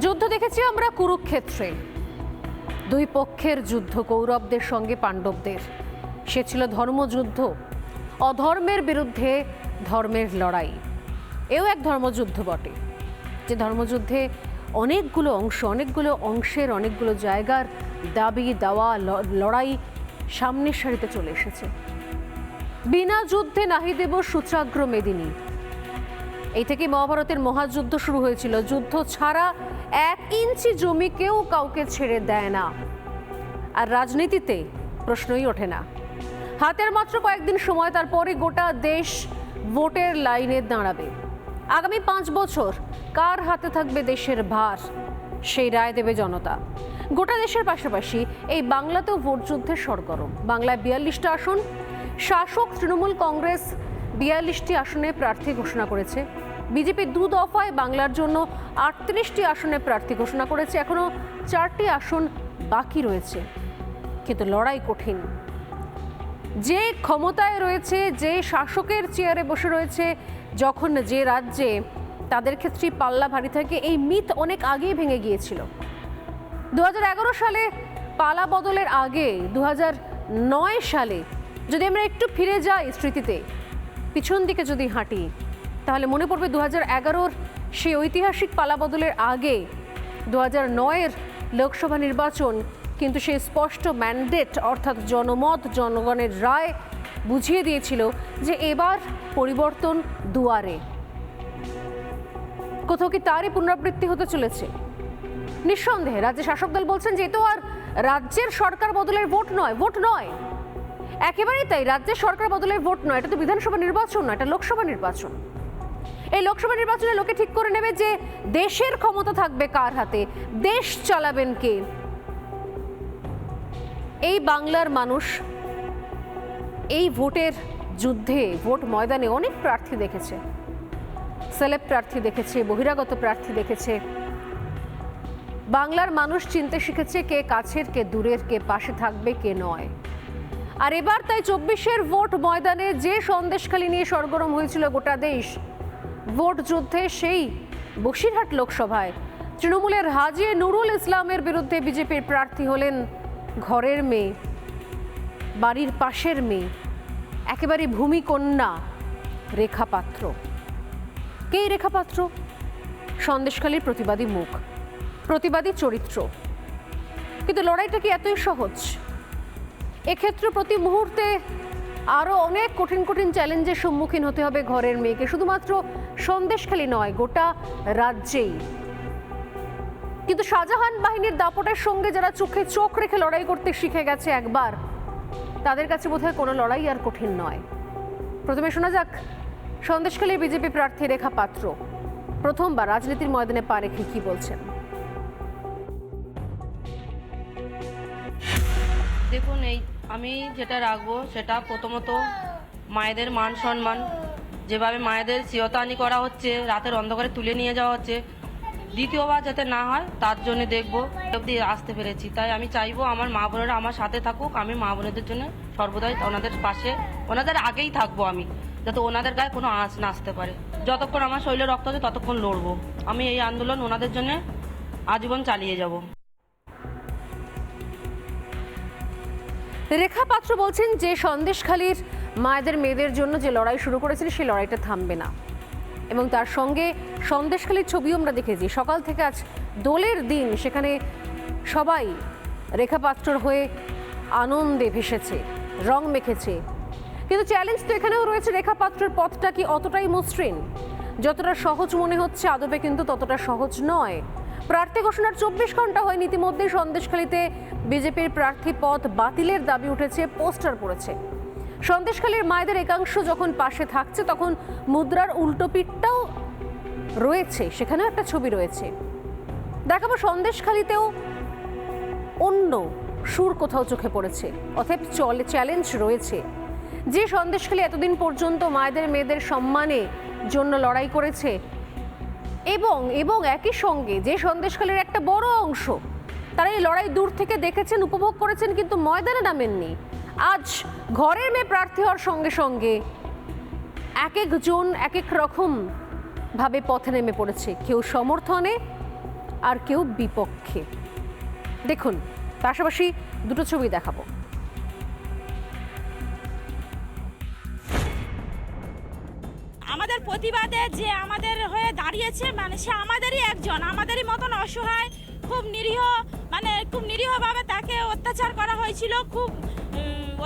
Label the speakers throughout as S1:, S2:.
S1: যুদ্ধ দেখেছি আমরা কুরুক্ষেত্রে। দুই পক্ষের যুদ্ধ কৌরবদের সঙ্গে পাণ্ডবদের। সে ছিল ধর্মযুদ্ধ, অধর্মের বিরুদ্ধে ধর্মের লড়াই। এও এক ধর্মযুদ্ধ বটে। যে ধর্মযুদ্ধে অনেকগুলো অংশ, অনেকগুলো অংশের অনেকগুলো জায়গার দাবি, দাওয়া লড়াই সামনের সারিতে চলে এসেছে। বিনা যুদ্ধে নাহি দেব সূচাগ্র মেদিনী এই থেকে মহাভারতের মহাযুদ্ধ শুরু হয়েছিল। যুদ্ধ ছাড়া এক ইঞ্চি জমি কেউ কাউকে ছেড়ে দেয় না। আর রাজনীতিতে প্রশ্নই ওঠে না। হাতের মাত্র কয়েকদিন সময় তারপরে গোটা দেশ ভোটের লাইনে দাঁড়াবে। আগামী পাঁচ বছর কার হাতে থাকবে দেশের ভার? সেই রায় দেবে জনতা। গোটা দেশের পাশাপাশি এই বাংলাতেও ভোট যুদ্ধের সরগরম। বাংলায় বিয়াল্লিশটা আসন, শাসক তৃণমূল কংগ্রেস বিয়াল্লিশটি আসনে প্রার্থী ঘোষণা করেছে। বিজেপি দু দফায় বাংলার জন্য আটত্রিশটি আসনে প্রার্থী ঘোষণা করেছে। এখনও চারটি আসন বাকি রয়েছে। কিন্তু লড়াই কঠিন। যে ক্ষমতায় রয়েছে, যে শাসকের চেয়ারে বসে রয়েছে, যখন যে রাজ্যে, তাদের ক্ষেত্রে পাল্লা ভারী থাকে। এই মিথ অনেক আগেই ভেঙে গিয়েছিল। দু হাজার এগারো সালে পালা বদলের আগে, দু নয় সালে যদি আমরা একটু ফিরে যাই স্মৃতিতে, পিছন দিকে যদি হাঁটি তাহলে মনে পড়বে দু হাজার সেই ঐতিহাসিক পালা বদলের আগে দু হাজার নয়ের লোকসভা নির্বাচন, কিন্তু সেই স্পষ্ট ম্যান্ডেট অর্থাৎ জনমত, জনগণের রায় বুঝিয়ে দিয়েছিল যে এবার পরিবর্তন দুয়ারে। কোথাও কি তারই পুনরাবৃত্তি হতে চলেছে? নিঃসন্দেহে রাজ্যের শাসক দল বলছেন যে তো আর রাজ্যের সরকার বদলের ভোট নয় ভোট নয়। একেবারেই তাই, রাজ্যের সরকার বদলের ভোট নয়, এটা তো বিধানসভা নির্বাচন নয়, এটা লোকসভা নির্বাচন। এই লোকসভা নির্বাচনে লোকে ঠিক করে নেবে যে দেশের ক্ষমতা থাকবে কার হাতে? দেশ চালাবেন কে? এই বাংলার মানুষ এই ভোটের যুদ্ধে, ভোট ময়দানে অনেক প্রার্থী দেখেছে। সেলেব প্রার্থী দেখেছে, বহিরাগত প্রার্থী দেখেছে। বাংলার মানুষ চিনতে শিখেছে কে কাছের, কে দূরের, কে পাশে থাকবে, কে নয়। আর এবার তাই চব্বিশের ভোট ময়দানে যে সন্দেশখালি নিয়ে সরগরম হয়েছিল গোটা দেশ ভোট যুদ্ধে সেই বসিরহাট লোকসভায়। তৃণমূলের হাজি নুরুল ইসলামের বিরুদ্ধে বিজেপির প্রার্থী হলেন ঘরের মেয়ে, বাড়ির পাশের মেয়ে, একেবারে ভূমিকন্যা রেখা পাত্র কে রেখা পাত্র সন্দেশখালীর প্রতিবাদী মুখ, প্রতিবাদী চরিত্র। কিন্তু লড়াইটা কি এতই সহজ? এক্ষেত্রে প্রতি মুহূর্তে আরও অনেক কঠিন কঠিন চ্যালেঞ্জের সম্মুখীন হতে হবে ঘরের মেয়েকে। শুধুমাত্র সন্দেশখালী নয়, গোটা রাজ্যেই। কিন্তু শাহজাহান বাহিনীর দাপটের সঙ্গে যারা চোখে চোখ রেখে লড়াই করতে শিখে গেছে একবার, তাদের কাছে বোধহয় কোনো লড়াই আর কঠিন নয়। প্রথমে শোনা যাক সন্দেশখালী বিজেপি প্রার্থী রেখা পাত্র। প্রথমবার রাজনীতির ময়দানে পা রেখে কি বলছেন?
S2: দেখুন, এই আমি যেটা রাখব সেটা প্রথমত মায়েদের মান সম্মান। যেভাবে মায়েদের সিয়তানি করা হচ্ছে, রাতের অন্ধকারে তুলে নিয়ে যাওয়া হচ্ছে, দ্বিতীয়বার যাতে না হয়, তার জন্য দেখব অবধি আসতে পেরেছি। তাই আমি চাইব আমার মা বোনেরা আমার সাথে থাকুক, আমি মা বোনেদের জন্য সর্বদাই ওনাদের পাশে, ওনাদের আগেই থাকব আমি, যাতে ওনাদের গায়ে কোনো আঁচ না আসতে পারে। যতক্ষণ আমার শরীরে রক্ত আছে ততক্ষণ লড়বো। আমি এই আন্দোলন ওনাদের জন্য আজীবন চালিয়ে যাব।
S1: রেখা পাত্র বলছেন যে সন্দেশখালীর মায়েদের মেয়েদের জন্য যে লড়াই শুরু করেছিল, সেই লড়াইটা থামবে না। এবং তার সঙ্গে সন্দেশখালীর ছবিও আমরা দেখেছি। সকাল থেকে আজ দোলের দিন সেখানে সবাই রেখা পাত্রর হয়ে আনন্দে ভেসেছে, রং মেখেছে। কিন্তু চ্যালেঞ্জ তো এখানেও রয়েছে, রেখা পাত্রের পথটা কি অতটাই মসৃণ? যতটা সহজ মনে হচ্ছে, আদবে কিন্তু ততটা সহজ নয়। প্রার্থী ঘোষণার চব্বিশ ঘণ্টা হয়নি ইতিমধ্যেই সন্দেশখালীতে বিজেপির প্রার্থী পদ বাতিলের দাবি উঠেছে, পোস্টার পড়েছে। সন্দেশখালীর মায়েদের একাংশ যখন পাশে থাকছে, তখন মুদ্রার উল্টো পিঠটাও রয়েছে, সেখানেও একটা ছবি রয়েছে। দেখাবো সন্দেশখালীতেও অন্য সুর কোথাও চোখে পড়েছে অতএব চলে, চ্যালেঞ্জ রয়েছে। যে সন্দেশখালী এতদিন পর্যন্ত মায়েদের, মেয়েদের সম্মানে জন্য লড়াই করেছে এবং এবং একই সঙ্গে যে সন্দেশখালীর একটা বড় অংশ, তারা এই লড়াই দূর থেকে দেখেছেন, উপভোগ করেছেন, কিন্তু ময়দানে নামেননি। আজ ঘরের মেয়ে প্রার্থী হওয়ার সঙ্গে সঙ্গে এক একজন এক এক রকম ভাবে পথে নেমে পড়েছে। কেউ সমর্থনে, আর কেউ বিপক্ষে। দেখুন, পাশাপাশি দুটো ছবি দেখাবো।
S3: প্রতিবাদে যে আমাদের হয়ে দাঁড়িয়েছে মানে সে আমাদেরই একজন, আমাদেরই মতন অসহায়, খুব নিরীহ মানে খুব নিরীহভাবে তাকে অত্যাচার করা হয়েছিল, খুব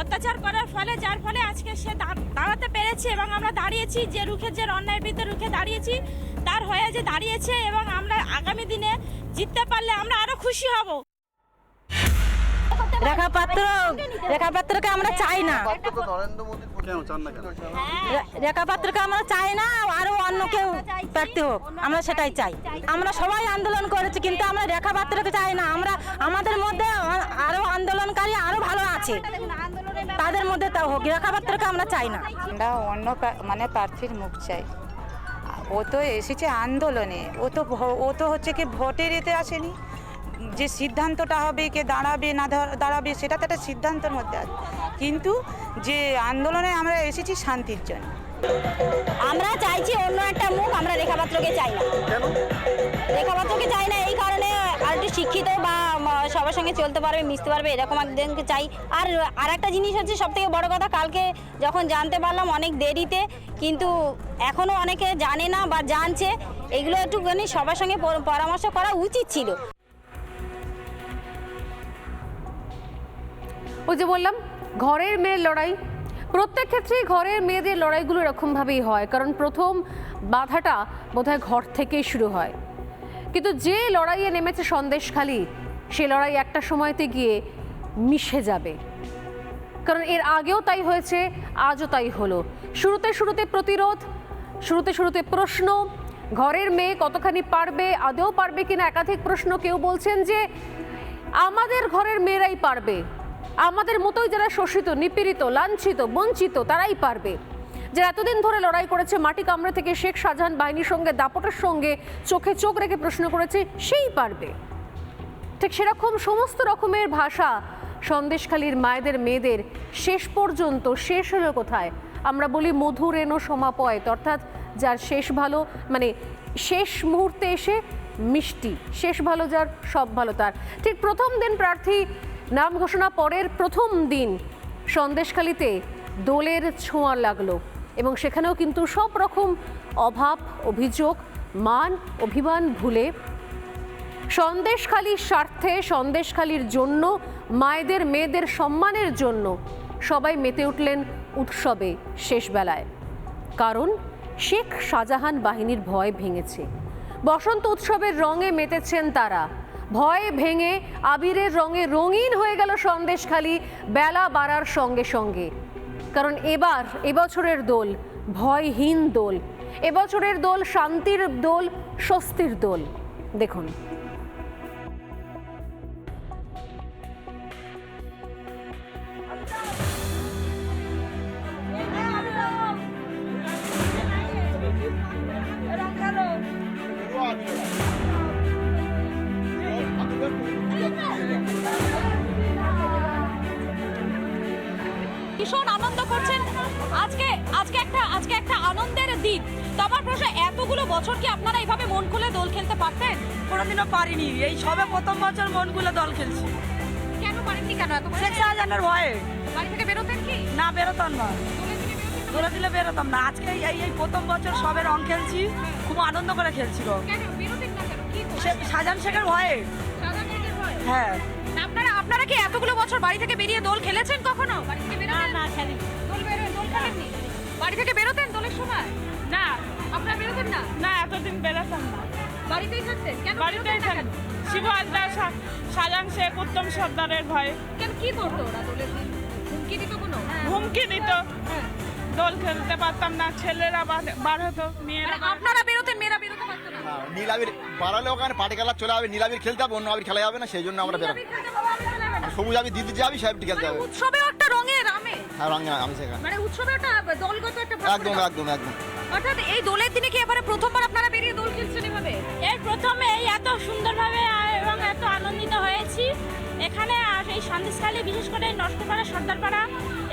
S3: অত্যাচার করার ফলে, যার ফলে আজকে সে দাঁড়াতে পেরেছে এবং আমরা দাঁড়িয়েছি, যে রুখে, যে অন্যায় বিরুদ্ধে রুখে দাঁড়িয়েছি, তার হয়ে যে দাঁড়িয়েছে এবং আমরা আগামী দিনে জিততে পারলে আমরা আরও খুশি হব।
S4: রেখা পাত্র রেখা পাত্রকে আমরা চাই না। রেখা পাত্রকে আমরা চাই না আরও অন্য কেউ প্রার্থী হোক আমরা সেটাই চাই। আমরা সবাই আন্দোলন করেছি কিন্তু আমরা রেখা পাত্রকে চাই না। আমরা আমাদের মধ্যে আরও আন্দোলনকারী আরও ভালো আছে। তাদের মধ্যে তা হোক রেখা পাত্রকে আমরা চাই না।
S5: আমরা অন্য মানে প্রার্থীর মুখ চাই। ও তো এসেছে আন্দোলনে ও তো ভ- ও তো হচ্ছে কি ভোটের এতে আসেনি। যে সিদ্ধান্তটা হবে কে দাঁড়াবে না দাঁড়াবে সেটা তো একটা সিদ্ধান্তের মধ্যে আছে। কিন্তু যে আন্দোলনে আমরা এসেছি শান্তির জন্য।
S6: আমরা চাইছি অন্য একটা মুখ আমরা রেখাপাত্রকে চাই না। রেখাপাত্রকে চাই না এই কারণে আর একটু শিক্ষিত বা সবার সঙ্গে চলতে পারবে মিশতে পারবে এরকম একজনকে চাই। আর আর একটা জিনিস হচ্ছে সব থেকে বড় কথা কালকে যখন জানতে পারলাম অনেক দেরিতে কিন্তু এখনও অনেকে জানে না বা জানছে এগুলো একটুখানি সবার সঙ্গে পরামর্শ করা উচিত ছিল।
S1: ওই যে বললাম, ঘরের মেয়ের লড়াই। প্রত্যেক ক্ষেত্রেই ঘরের মেয়েদের লড়াইগুলো এরকমভাবেই হয়, কারণ প্রথম বাধাটা বোধহয় ঘর থেকেই শুরু হয়। কিন্তু যে লড়াইয়ে নেমেছে সন্দেশখালি সে লড়াই একটা সময়তে গিয়ে মিশে যাবে। কারণ এর আগেও তাই হয়েছে, আজও তাই হলো। শুরুতে শুরুতে প্রতিরোধ, শুরুতে শুরুতে প্রশ্ন, ঘরের মেয়ে কতখানি পারবে আদেও পারবে কিনা একাধিক প্রশ্ন কেউ বলছেন যে, আমাদের ঘরের মেয়েরাই পারবে। আমাদের মতোই যারা শোষিত, নিপীড়িত, লাঞ্ছিত, বঞ্চিত, তারাই পারবে। যারা এতদিন ধরে লড়াই করেছে, মাটি কামড়ে থেকে শেখ শাহজাহান বাহিনীর সঙ্গে, দাপটের সঙ্গে চোখে চোখ রেখে প্রশ্ন করেছে, সেই পারবে। ঠিক সেরকম সমস্ত রকমের ভাষা সন্দেশখালীর মায়েদের, মেয়েদের শেষ পর্যন্ত শেষ হলো কোথায়? আমরা বলি মধুর এনো সমাপয়েত অর্থাৎ যার শেষ ভালো মানে শেষ মুহূর্তে এসে মিষ্টি, শেষ ভালো যার, সব ভালো তার। ঠিক প্রথম দিন প্রার্থী নাম ঘোষণা পরের প্রথম দিন। সন্দেশখালিতে দোলের ছোঁয়া লাগল এবং সেখানেও কিন্তু সব রকম অভাব, অভিযোগ, মান, অভিমান ভুলে সন্দেশখালির স্বার্থে, সন্দেশখালির জন্য, মায়েদের, মেয়েদের সম্মানের জন্য সবাই মেতে উঠলেন উৎসবে শেষবেলায়। কারণ শেখ শাহজাহান বাহিনীর ভয় ভেঙেছে। বসন্ত উৎসবের রঙে মেতেছেন তারা। ভয় ভেঙে আবিরের রঙে রঙিন হয়ে গেল সন্দেশখালি বেলা বাড়ার সঙ্গে সঙ্গে। কারণ এবার, এবছরের দোল, ভয়হীন দোল। এবছরের দোল শান্তির দোল, স্বস্তির দোল। দেখুন।
S3: প্রশ্ন এতগুলো বছর কি আপনারা এইভাবে মন খুলে দোল খেলতে পারতেন?
S7: কোনোদিনও পারিনি। এই সবে প্রথম বছর মনগুলো দল খেলছি।
S3: কেন পারেননি কেন? এত
S7: শেখ শাহজাহানের ভয়ে।
S3: বাড়ি থেকে বেরোতেন কি?
S7: না বেরোতাম না। দোলে দিলে বেরোতাম না। আজকে এই এই প্রথম বছর সবে রং খেলছি খুব আনন্দ করে খেলছি রং।
S3: কেন? বেরোতেন না কেন? কি
S7: সে- শাহজাহান শেখের ভয়ে। হ্যাঁ।
S3: আপনারা আপনারা কি এতগুলো বছর বাড়ি থেকে বেরিয়ে দোল খেলেছেন কখনো? বাড়ি থেকে বেরোতেন না খেলি দোল বেরো দোল খেলেননি? বাড়ি থেকে বেরোতেন দোলের সময়? না। আপনারা বেরোতেন না?
S7: না এতদিন বেরোতাম না।
S3: বাড়িতেই থাকতেন? কেন
S7: বাড়িতেই
S3: বেরোতেন না
S7: থাকি
S3: কেন?
S7: শিবু শেখ উত্তম সর্দারের ভয়ে
S3: কেন কি করতো ওরা দোলের দিন? হুমকি দিত কোনো?
S7: হুমকি দিত। দোল খেলতে পারতাম না ছেলেরা বার- বার হতো মেয়েরা
S3: মানে আপনারা বেরোতেন মেয়েরা বেরোতে পারতো না?
S8: নীলাবির বাড়ালে ওখানে পাটি খেলা চলে যাবে নীলাবির খেলতে হবে অন্য আবির খেলা যাবে না সেই জন্য আমরা বেরোবো সবুজ আবি দিদি যাবি সাহেবটি খেলতে হবে
S3: উৎসবেও একটা রঙের আমে
S8: হ্যাঁ রঙে আমি সেখানে।
S3: মানে উৎসবে একটা দলগত একটা
S8: একদম একদম একদম।
S3: অর্থাৎ এই দোলের দিনে কি এবারে প্রথমবার আপনারা বেরিয়ে দোল খেলছেন এভাবে?
S9: এই প্রথমে এই এত সুন্দরভাবে এবং এত আনন্দিত হয়েছি। এখানে আর এই সন্দেশখালী বিশেষ করে নষ্টপাড়া সর্দারপাড়া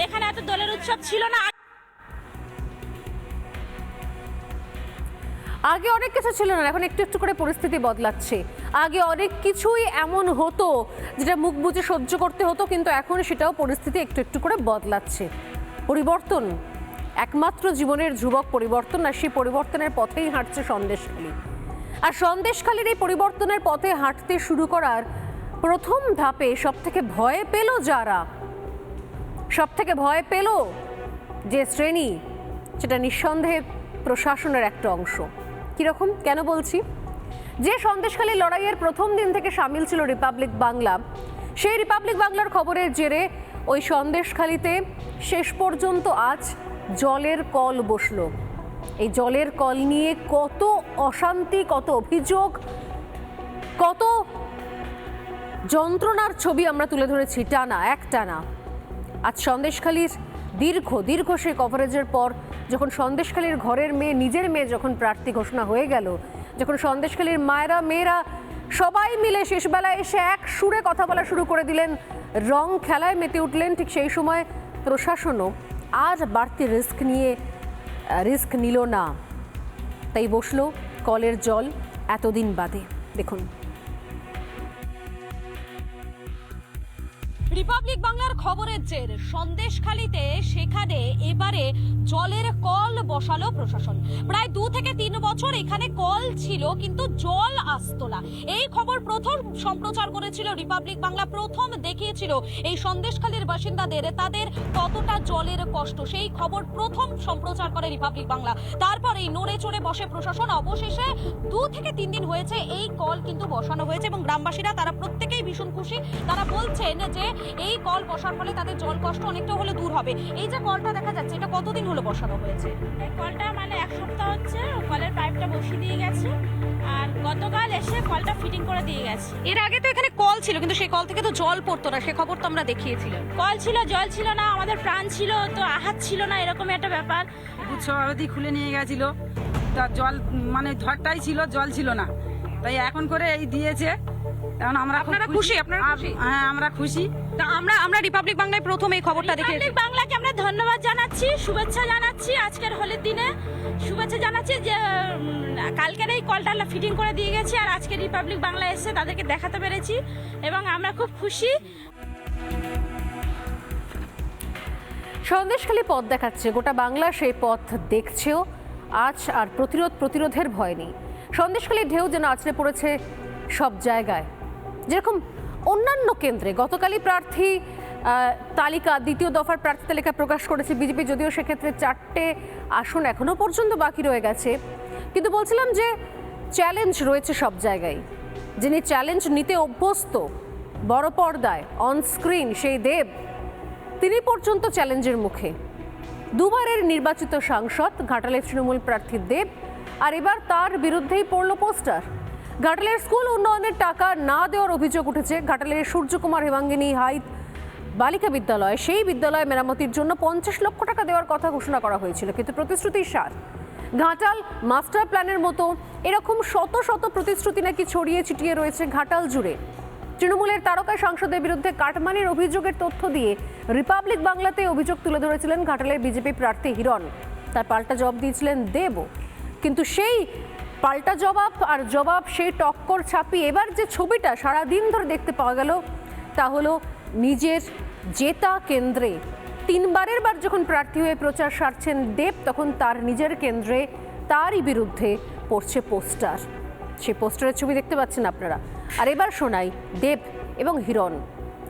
S9: এখানে এত দোলের উৎসব ছিল না।
S1: আগে অনেক কিছু ছিল না এখন একটু একটু করে পরিস্থিতি বদলাচ্ছে। আগে অনেক কিছুই এমন হতো যেটা মুখ বুজে সহ্য করতে হতো কিন্তু এখন সেটাও পরিস্থিতি একটু একটু করে বদলাচ্ছে। পরিবর্তন। একমাত্র জীবনের যুবক পরিবর্তন আর সেই পরিবর্তনের পথেই হাঁটছে সন্দেশখালী। আর সন্দেশখালীর এই পরিবর্তনের পথে হাঁটতে শুরু করার প্রথম ধাপে সব থেকে ভয় পেল যারা? সব থেকে ভয় পেল যে শ্রেণি, সেটা নিঃসন্দেহে প্রশাসনের একটা অংশ। কীরকম? কেন বলছি? যে সন্দেশখালী লড়াইয়ের প্রথম দিন থেকে সামিল ছিল রিপাবলিক বাংলা, সেই রিপাবলিক বাংলার খবরের জেরে ওই সন্দেশখালীতে শেষ পর্যন্ত আজ জলের কল বসল। এই জলের কল নিয়ে কত অশান্তি, কত অভিযোগ, কত যন্ত্রণার ছবি আমরা তুলে ধরেছি টানা, এক টানা। আজ সন্দেশখালীর দীর্ঘ দীর্ঘ সেই কভারেজের পর যখন সন্দেশখালীর ঘরের মেয়ে, নিজের মেয়ে যখন প্রার্থী ঘোষণা হয়ে গেল, যখন সন্দেশখালীর মায়েরা, মেয়েরা সবাই মিলে শেষবেলায় এসে এক সুরে কথা বলা শুরু করে দিলেন, রং খেলায় মেতে উঠলেন, ঠিক সেই সময় প্রশাসনও আর বাড়তি রিস্ক নিয়ে রিস্ক নিল না। তাই বসল কলের জল এতদিন বাদে। দেখুন।
S10: রিপাবলিক বাংলার খবরের জের। সন্দেশখালিতে সেখানে এবারে জলের কল বসালো প্রশাসন। প্রায় দু থেকে তিন বছর এখানে কল ছিল, কিন্তু জল আসতো না। এই খবর প্রথম সম্প্রচার করেছিল রিপাবলিক বাংলা প্রথম দেখিয়েছিল এই সন্দেশখালীর বাসিন্দাদের তাদের কতটা জলের কষ্ট। সেই খবর প্রথম সম্প্রচার করে রিপাবলিক বাংলা তারপর এই নড়ে চড়ে বসে প্রশাসন। অবশেষে দু থেকে তিন দিন হয়েছে, এই কল কিন্তু বসানো হয়েছে এবং গ্রামবাসীরা তারা প্রত্যেকেই ভীষণ খুশি। তারা বলছেন যে এই কল বসার ফলে তাদের জল কষ্ট অনেকটা হলে দূর হবে। এই যে কলটা দেখা যাচ্ছে এটা কতদিন হলো বসানো হয়েছে?
S9: এই কলটা মানে এক সপ্তাহ হচ্ছে কলের পাইপটা বসিয়ে দিয়ে গেছে। আর গতকাল এসে কলটা ফিটিং করে দিয়ে গেছে।
S10: এর আগে তো এখানে কল ছিল কিন্তু সেই কল থেকে তো জল পড়তো না সে খবর তো আমরা দেখিয়েছিলাম।
S9: কল ছিল জল ছিল না আমাদের প্রাণ ছিল তো আহাত ছিল না এরকম একটা ব্যাপার।
S7: সভাপতি খুলে নিয়ে গেছিল। তা জল মানে ঝড়টাই ছিল জল ছিল না। তাই এখন করে এই দিয়েছে। এখন আমরা
S10: আপনারা খুশি, আপনারা খুশি?
S7: হ্যাঁ আমরা খুশি।
S10: তা আমরা আমরা রিপাবলিক বাংলায় প্রথম এই খবরটা দেখে
S9: রিপাবলিক বাংলাকে আমরা ধন্যবাদ জানাচ্ছি শুভেচ্ছা জানাচ্ছি আজকের হোলির দিনে। শুভেচ্ছা জানাচ্ছি যে কালকের এই কলটা ফিটিং করে দিয়ে গেছি আর আজকে রিপাবলিক বাংলা এসে তাদেরকে দেখাতে পেরেছি এবং আমরা খুব খুশি।
S1: সন্দেশখালী পথ দেখাচ্ছে গোটা বাংলা সেই পথ দেখছেও। আজ আর প্রতিরোধ প্রতিরোধের ভয় নেই। সন্দেশখালীর ঢেউ যেন আছড়ে পড়েছে সব জায়গায়। যেরকম অন্যান্য কেন্দ্রে গতকালই প্রার্থী তালিকা, দ্বিতীয় দফার প্রার্থী তালিকা প্রকাশ করেছে বিজেপি, যদিও সেক্ষেত্রে চারটে আসন এখনও পর্যন্ত বাকি রয়ে গেছে। কিন্তু বলছিলাম যে চ্যালেঞ্জ রয়েছে সব জায়গায়। যিনি চ্যালেঞ্জ নিতে অভ্যস্ত, বড় পর্দায় অন স্ক্রিন সেই দেব, তিনি পর্যন্ত চ্যালেঞ্জের মুখে। দুবারের নির্বাচিত সাংসদ, ঘাটালের তৃণমূল প্রার্থী দেব, আর এবার তার বিরুদ্ধেই পড়ল পোস্টার। ঘাটালের স্কুল উন্নয়নের টাকা না দেওয়ার অভিযোগ উঠেছে। ঘাটালের সূর্যকুমার হেমাঙ্গিনী হাই বালিকা বিদ্যালয়, সেই বিদ্যালয় মেরামতির জন্য পঞ্চাশ লক্ষ টাকা দেওয়ার কথা ঘোষণা করা হয়েছিল, কিন্তু প্রতিশ্রুতির সার ঘাটাল মাস্টার প্ল্যানের মতো এরকম শত শত প্রতিশ্রুতি নাকি ছড়িয়ে ছিটিয়ে রয়েছে ঘাটাল জুড়ে। তৃণমূলের তারকা সাংসদের বিরুদ্ধে কাটমানির অভিযোগের তথ্য দিয়ে রিপাবলিক বাংলাতে অভিযোগ তুলে ধরেছিলেন ঘাটালের বিজেপি প্রার্থী হিরণ। তার পাল্টা জবাব দিয়েছিলেন দেব। কিন্তু সেই পাল্টা জবাব আর জবাব সেই টক্কর ছাপিয়ে এবার যে ছবিটা সারা দিন ধরে দেখতে পাওয়া গেল, তা হলো নিজের জেতা কেন্দ্রে। তিনবারের বার যখন প্রার্থী হয়ে প্রচার সারছেন দেব, তখন তার নিজের কেন্দ্রে তারই বিরুদ্ধে পড়ছে পোস্টার। সেই পোস্টারের ছবি দেখতে পাচ্ছেন আপনারা। আর এবার শোনাই দেব এবং হিরণ।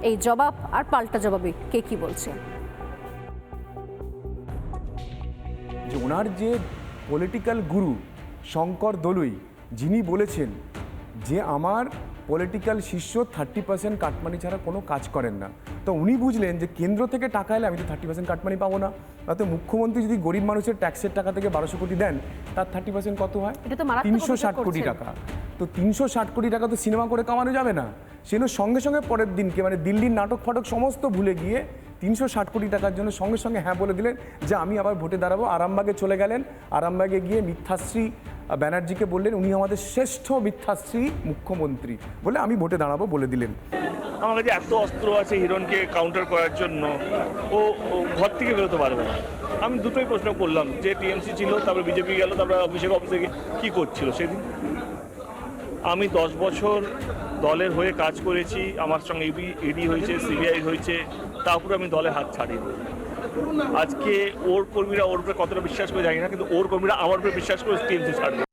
S1: এই জবাব আর পাল্টা জবাবে কে কি বলছে?
S11: ওনার যে পলিটিক্যাল গুরু শঙ্কর দলুই যিনি বলেছেন যে আমার পলিটিক্যাল শিষ্য থার্টি পার্সেন্ট কাটমানি ছাড়া কোনো কাজ করেন না। তো উনি বুঝলেন যে কেন্দ্র থেকে টাকা এলে আমি তো থার্টি পার্সেন্ট কাটমানি পাবো না। তাতে মুখ্যমন্ত্রী যদি গরিব মানুষের ট্যাক্সের টাকা থেকে বারোশো কোটি দেন তার থার্টি পার্সেন্ট কত হয়? তিনশো ষাট কোটি টাকা। তো তিনশো ষাট কোটি টাকা তো সিনেমা করে কামানো যাবে না। সেজন্য সঙ্গে সঙ্গে পরের দিনকে মানে দিল্লির নাটক ফাটক সমস্ত ভুলে গিয়ে তিনশো ষাট কোটি টাকার জন্য সঙ্গে সঙ্গে হ্যাঁ বলে দিলেন যে আমি আবার ভোটে দাঁড়াবো। আরামবাগে চলে গেলেন। আরামবাগে গিয়ে মিথ্যাশ্রী ব্যানার্জিকে বললেন উনি আমাদের শ্রেষ্ঠ মিথ্যাশ্রী মুখ্যমন্ত্রী। বলে, আমি ভোটে দাঁড়াবো, বলে দিলেন।
S12: আমার কাছে এত অস্ত্র আছে হিরণকে কাউন্টার করার জন্য। ও ঘর থেকে বেরোতে পারবে না। আমি দুটোই প্রশ্ন করলাম, যে টিএমসি ছিল, তারপরে বিজেপি গেল, তারপরে অভিষেক অফিসে কী করছিল সেদিন? আমি দশ বছর দলের হয়ে কাজ করেছি। আমার সঙ্গে ইডি হয়েছে, সিবিআই হয়েছে। তারপরে আমি দলে হাত ছাড়ি আজকে ওর কর্মীরা ওর উপরে কতটা বিশ্বাস করে জানি না, কিন্তু ওর কর্মীরা আমার উপরে বিশ্বাস করে টিএমসি ছাড়বে।